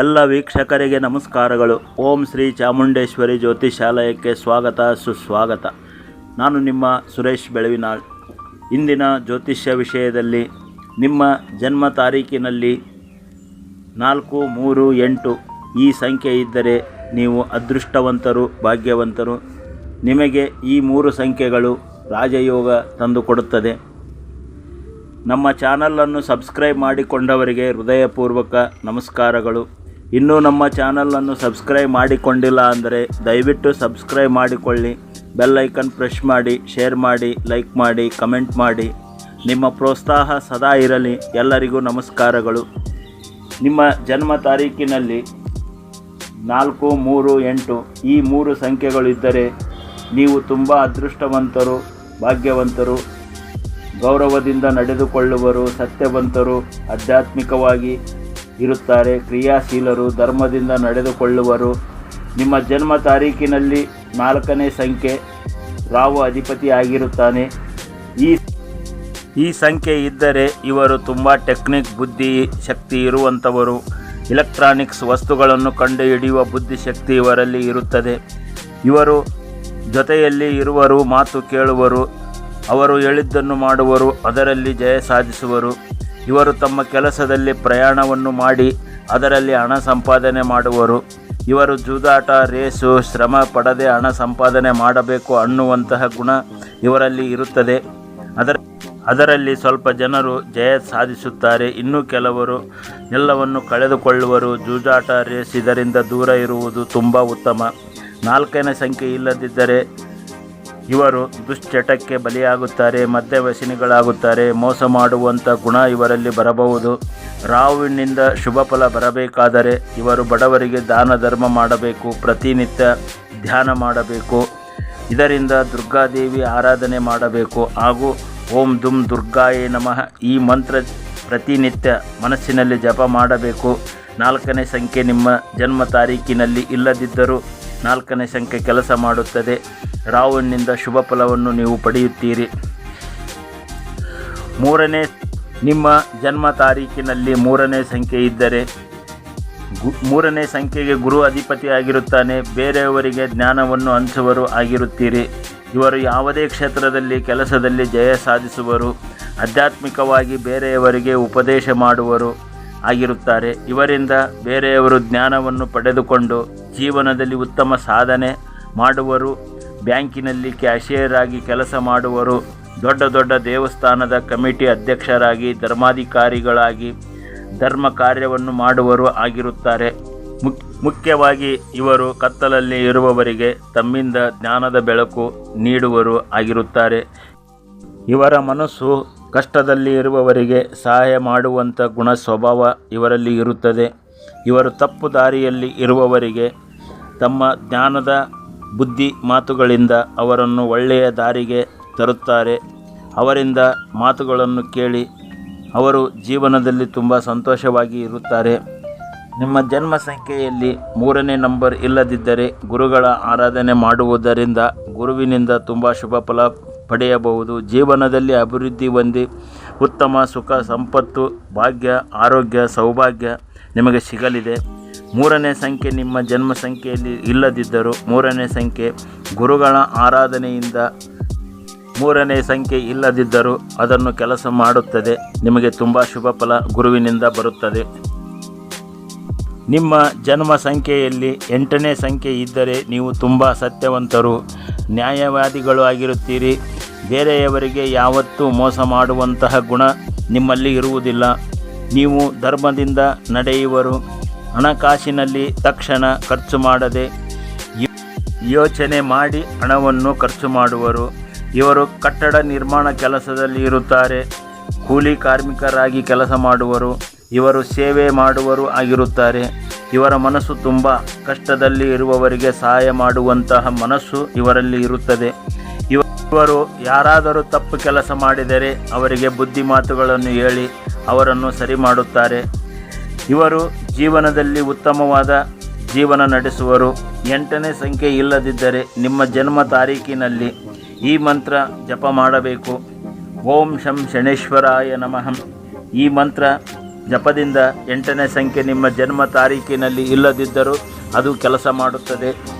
ಎಲ್ಲ ವೀಕ್ಷಕರಿಗೆ ನಮಸ್ಕಾರಗಳು. ಓಂ ಶ್ರೀ ಚಾಮುಂಡೇಶ್ವರಿ ಜ್ಯೋತಿಷಾಲಯಕ್ಕೆ ಸ್ವಾಗತ, ಸುಸ್ವಾಗತ. ನಾನು ನಿಮ್ಮ ಸುರೇಶ್ ಬೆಳವಿನಾಳ್. ಇಂದಿನ ಜ್ಯೋತಿಷ್ಯ ವಿಷಯದಲ್ಲಿ ನಿಮ್ಮ ಜನ್ಮ ತಾರೀಕಿನಲ್ಲಿ ನಾಲ್ಕು, ಮೂರು, ಎಂಟು ಈ ಸಂಖ್ಯೆ ಇದ್ದರೆ ನೀವು ಅದೃಷ್ಟವಂತರು, ಭಾಗ್ಯವಂತರು. ನಿಮಗೆ ಈ ಮೂರು ಸಂಖ್ಯೆಗಳು ರಾಜಯೋಗ ತಂದುಕೊಡುತ್ತದೆ. ನಮ್ಮ ಚಾನಲನ್ನು ಸಬ್ಸ್ಕ್ರೈಬ್ ಮಾಡಿಕೊಂಡವರಿಗೆ ಹೃದಯಪೂರ್ವಕ ನಮಸ್ಕಾರಗಳು. ಇನ್ನೂ ನಮ್ಮ ಚಾನಲನ್ನು ಸಬ್ಸ್ಕ್ರೈಬ್ ಮಾಡಿಕೊಂಡಿಲ್ಲ ಅಂದರೆ ದಯವಿಟ್ಟು ಸಬ್ಸ್ಕ್ರೈಬ್ ಮಾಡಿಕೊಳ್ಳಿ. ಬೆಲ್ ಐಕನ್ ಪ್ರೆಸ್ ಮಾಡಿ ಶೇರ್ ಮಾಡಿ ಲೈಕ್ ಮಾಡಿ ಕಮೆಂಟ್ ಮಾಡಿ. ನಿಮ್ಮ ಪ್ರೋತ್ಸಾಹ ಸದಾ ಇರಲಿ. ಎಲ್ಲರಿಗೂ ನಮಸ್ಕಾರಗಳು. ನಿಮ್ಮ ಜನ್ಮ ತಾರೀಕಿನಲ್ಲಿ ನಾಲ್ಕು, ಮೂರು, ಎಂಟು ಈ ಮೂರು ಸಂಖ್ಯೆಗಳಿದ್ದರೆ ನೀವು ತುಂಬ ಅದೃಷ್ಟವಂತರು, ಭಾಗ್ಯವಂತರು, ಗೌರವದಿಂದ ನಡೆದುಕೊಳ್ಳುವರು, ಸತ್ಯವಂತರು, ಆಧ್ಯಾತ್ಮಿಕವಾಗಿ ಇರುತ್ತಾರೆ. ಕ್ರಿಯಾಶೀಲರು ಧರ್ಮದಿಂದ ನಡೆದುಕೊಳ್ಳುವರು. ನಿಮ್ಮ ಜನ್ಮ ತಾರೀಕಿನಲ್ಲಿ ನಾಲ್ಕನೇ ಸಂಖ್ಯೆ. ರಾವು ಅಧಿಪತಿ ಆಗಿರುತ್ತಾನೆ ಈ ಈ ಸಂಖ್ಯೆ ಇದ್ದರೆ ಇವರು ತುಂಬ ಟೆಕ್ನಿಕ್, ಬುದ್ಧಿ ಶಕ್ತಿ ಇರುವಂಥವರು. ಎಲೆಕ್ಟ್ರಾನಿಕ್ಸ್ ವಸ್ತುಗಳನ್ನು ಕಂಡುಹಿಡಿಯುವ ಬುದ್ಧಿಶಕ್ತಿ ಇವರಲ್ಲಿ ಇರುತ್ತದೆ. ಇವರು ಜೊತೆಯಲ್ಲಿ ಇರುವರು, ಮಾತು ಕೇಳುವರು. ಅವರು ಹೇಳಿದ್ದನ್ನು ಮಾಡುವರು, ಅದರಲ್ಲಿ ಜಯ ಸಾಧಿಸುವರು. ಇವರು ತಮ್ಮ ಕೆಲಸದಲ್ಲಿ ಪ್ರಯಾಣವನ್ನು ಮಾಡಿ ಅದರಲ್ಲಿ ಹಣ ಸಂಪಾದನೆ ಮಾಡುವರು. ಇವರು ಜೂದಾಟ, ರೇಸು, ಶ್ರಮ ಪಡದೆ ಹಣ ಸಂಪಾದನೆ ಮಾಡಬೇಕು ಅನ್ನುವಂತಹ ಗುಣ ಇವರಲ್ಲಿ ಇರುತ್ತದೆ. ಅದರ, ಅದರಲ್ಲಿ ಸ್ವಲ್ಪ ಜನರು ಜಯ ಸಾಧಿಸುತ್ತಾರೆ. ಇನ್ನು ಕೆಲವರು ಎಲ್ಲವನ್ನು ಕಳೆದುಕೊಳ್ಳುವರು. ಜೂಜಾಟ ರೇಸ್ ಇದರಿಂದ ದೂರ ಇರುವುದು ತುಂಬ ಉತ್ತಮ. ನಾಲ್ಕನೇ ಸಂಖ್ಯೆ ಇಲ್ಲದಿದ್ದರೆ ಇವರು ದುಶ್ಚಟಕ್ಕೆ ಬಲಿಯಾಗುತ್ತಾರೆ, ಮದ್ಯವ್ಯಸನಿಗಳಾಗುತ್ತಾರೆ, ಮೋಸ ಮಾಡುವಂಥ ಗುಣ ಇವರಲ್ಲಿ ಬರಬಹುದು. ರಾವಿನಿಂದ ಶುಭ ಫಲ ಬರಬೇಕಾದರೆ ಇವರು ಬಡವರಿಗೆ ದಾನ ಧರ್ಮ ಮಾಡಬೇಕು, ಪ್ರತಿನಿತ್ಯ ಧ್ಯಾನ ಮಾಡಬೇಕು. ಇದರಿಂದ ದುರ್ಗಾದೇವಿ ಆರಾಧನೆ ಮಾಡಬೇಕು. ಹಾಗೂ ಓಂ ದುಮ್ ದುರ್ಗಾಯೇ ನಮಃ ಈ ಮಂತ್ರ ಪ್ರತಿನಿತ್ಯ ಮನಸ್ಸಿನಲ್ಲಿ ಜಪ ಮಾಡಬೇಕು. ನಾಲ್ಕನೇ ಸಂಖ್ಯೆ ನಿಮ್ಮ ಜನ್ಮ ತಾರೀಕಿನಲ್ಲಿ ಇಲ್ಲದಿದ್ದರೂ ನಾಲ್ಕನೇ ಸಂಖ್ಯೆ ಕೆಲಸ ಮಾಡುತ್ತದೆ. ರಾಹುವಿನಿಂದ ಶುಭ ಫಲವನ್ನು ನೀವು ಪಡೆಯುತ್ತೀರಿ. ಮೂರನೇ, ನಿಮ್ಮ ಜನ್ಮ ತಾರೀಕಿನಲ್ಲಿ ಮೂರನೇ ಸಂಖ್ಯೆ ಇದ್ದರೆ, ಗು, ಮೂರನೇ ಸಂಖ್ಯೆಗೆ ಗುರು ಅಧಿಪತಿ ಆಗಿರುತ್ತಾನೆ ಬೇರೆಯವರಿಗೆ ಜ್ಞಾನವನ್ನು ಹಂಚುವರು ಆಗಿರುತ್ತೀರಿ. ಇವರು ಯಾವುದೇ ಕ್ಷೇತ್ರದಲ್ಲಿ, ಕೆಲಸದಲ್ಲಿ ಜಯ ಸಾಧಿಸುವರು. ಆಧ್ಯಾತ್ಮಿಕವಾಗಿ ಬೇರೆಯವರಿಗೆ ಉಪದೇಶ ಮಾಡುವರು. ಆಗಿರುತ್ತಾರೆ. ಇವರಿಂದ ಬೇರೆಯವರು ಜ್ಞಾನವನ್ನು ಪಡೆದುಕೊಂಡು ಜೀವನದಲ್ಲಿ ಉತ್ತಮ ಸಾಧನೆ ಮಾಡುವರು, ಬ್ಯಾಂಕಿನಲ್ಲಿ ಕ್ಯಾಶಿಯರ್ ಆಗಿ ಕೆಲಸ ಮಾಡುವರು, ದೊಡ್ಡ ದೊಡ್ಡ ದೇವಸ್ಥಾನದ ಕಮಿಟಿ ಅಧ್ಯಕ್ಷರಾಗಿ, ಧರ್ಮಾಧಿಕಾರಿಗಳಾಗಿ ಧರ್ಮ ಕಾರ್ಯವನ್ನು ಮಾಡುವರು ಆಗಿರುತ್ತಾರೆ. ಮುಕ್, ಮುಖ್ಯವಾಗಿ ಇವರು ಕತ್ತಲಲ್ಲಿ ಇರುವವರಿಗೆ ತಮ್ಮಿಂದ ಜ್ಞಾನದ ಬೆಳಕು ನೀಡುವರು ಆಗಿರುತ್ತಾರೆ. ಇವರ ಮನಸ್ಸು ಕಷ್ಟದಲ್ಲಿ ಇರುವವರಿಗೆ ಸಹಾಯ ಮಾಡುವಂಥ ಗುಣ ಸ್ವಭಾವ ಇವರಲ್ಲಿ ಇರುತ್ತದೆ. ಇವರು ತಪ್ಪು ದಾರಿಯಲ್ಲಿ ಇರುವವರಿಗೆ ತಮ್ಮ ಜ್ಞಾನದ ಬುದ್ಧಿ ಮಾತುಗಳಿಂದ ಅವರನ್ನು ಒಳ್ಳೆಯ ದಾರಿಗೆ ತರುತ್ತಾರೆ. ಅವರಿಂದ ಮಾತುಗಳನ್ನು ಕೇಳಿ ಅವರು ಜೀವನದಲ್ಲಿ ತುಂಬ ಸಂತೋಷವಾಗಿ ಇರುತ್ತಾರೆ. ನಿಮ್ಮ ಜನ್ಮ ಸಂಖ್ಯೆಯಲ್ಲಿ ಮೂರನೇ ನಂಬರ್ ಇಲ್ಲದಿದ್ದರೆ ಗುರುಗಳ ಆರಾಧನೆ ಮಾಡುವುದರಿಂದ ಗುರುವಿನಿಂದ ತುಂಬ ಶುಭ ಫಲ ಪಡೆಯಬಹುದು. ಜೀವನದಲ್ಲಿ ಅಭಿವೃದ್ಧಿ ಹೊಂದಿ ಉತ್ತಮ ಸುಖ, ಸಂಪತ್ತು, ಭಾಗ್ಯ, ಆರೋಗ್ಯ, ಸೌಭಾಗ್ಯ ನಿಮಗೆ ಸಿಗಲಿದೆ. ಮೂರನೇ ಸಂಖ್ಯೆ ನಿಮ್ಮ ಜನ್ಮ ಸಂಖ್ಯೆಯಲ್ಲಿ ಇಲ್ಲದಿದ್ದರೂ ಮೂರನೇ ಸಂಖ್ಯೆ ಗುರುಗಳ ಆರಾಧನೆಯಿಂದ ಮೂರನೇ ಸಂಖ್ಯೆ ಇಲ್ಲದಿದ್ದರೂ ಅದನ್ನು ಕೆಲಸ ಮಾಡುತ್ತದೆ. ನಿಮಗೆ ತುಂಬ ಶುಭ ಫಲ ಗುರುವಿನಿಂದ ಬರುತ್ತದೆ. ನಿಮ್ಮ ಜನ್ಮ ಸಂಖ್ಯೆಯಲ್ಲಿ ಎಂಟನೇ ಸಂಖ್ಯೆ ಇದ್ದರೆ ನೀವು ತುಂಬ ಸತ್ಯವಂತರು, ನ್ಯಾಯವಾದಿಗಳು ಆಗಿರುತ್ತೀರಿ. ಬೇರೆಯವರಿಗೆ ಯಾವತ್ತೂ ಮೋಸ ಮಾಡುವಂತಹ ಗುಣ ನಿಮ್ಮಲ್ಲಿ ಇರುವುದಿಲ್ಲ. ನೀವು ಧರ್ಮದಿಂದ ನಡೆಯುವರು. ಹಣಕಾಸಿನಲ್ಲಿ ತಕ್ಷಣ ಖರ್ಚು ಮಾಡದೆ ಯೋಚನೆ ಮಾಡಿ ಹಣವನ್ನು ಖರ್ಚು ಮಾಡುವರು. ಇವರು ಕಟ್ಟಡ ನಿರ್ಮಾಣ ಕೆಲಸದಲ್ಲಿ ಇರುತ್ತಾರೆ. ಕೂಲಿ ಕಾರ್ಮಿಕರಾಗಿ ಕೆಲಸ ಮಾಡುವರು. ಇವರು ಸೇವೆ ಮಾಡುವರು ಆಗಿರುತ್ತಾರೆ. ಇವರ ಮನಸ್ಸು ತುಂಬ ಕಷ್ಟದಲ್ಲಿ ಇರುವವರಿಗೆ ಸಹಾಯ ಮಾಡುವಂತಹ ಮನಸ್ಸು ಇವರಲ್ಲಿ ಇರುತ್ತದೆ. ಇವರು ಯಾರಾದರೂ ತಪ್ಪು ಕೆಲಸ ಮಾಡಿದರೆ ಅವರಿಗೆ ಬುದ್ಧಿ ಮಾತುಗಳನ್ನು ಹೇಳಿ ಅವರನ್ನು ಸರಿ ಮಾಡುತ್ತಾರೆ. ಇವರು ಜೀವನದಲ್ಲಿ ಉತ್ತಮವಾದ ಜೀವನ ನಡೆಸುವರು. ಎಂಟನೇ ಸಂಖ್ಯೆ ಇಲ್ಲದಿದ್ದರೆ ನಿಮ್ಮ ಜನ್ಮ ತಾರೀಕಿನಲ್ಲಿ ಈ ಮಂತ್ರ ಜಪ ಮಾಡಬೇಕು. ಓಂ ಶಂ ಶನೇಶ್ವರಾಯ ನಮಃ. ಈ ಮಂತ್ರ ಜಪದಿಂದ ಎಂಟನೇ ಸಂಖ್ಯೆ ನಿಮ್ಮ ಜನ್ಮ ತಾರೀಕಿನಲ್ಲಿ ಇಲ್ಲದಿದ್ದರೂ ಅದು ಕೆಲಸ ಮಾಡುತ್ತದೆ.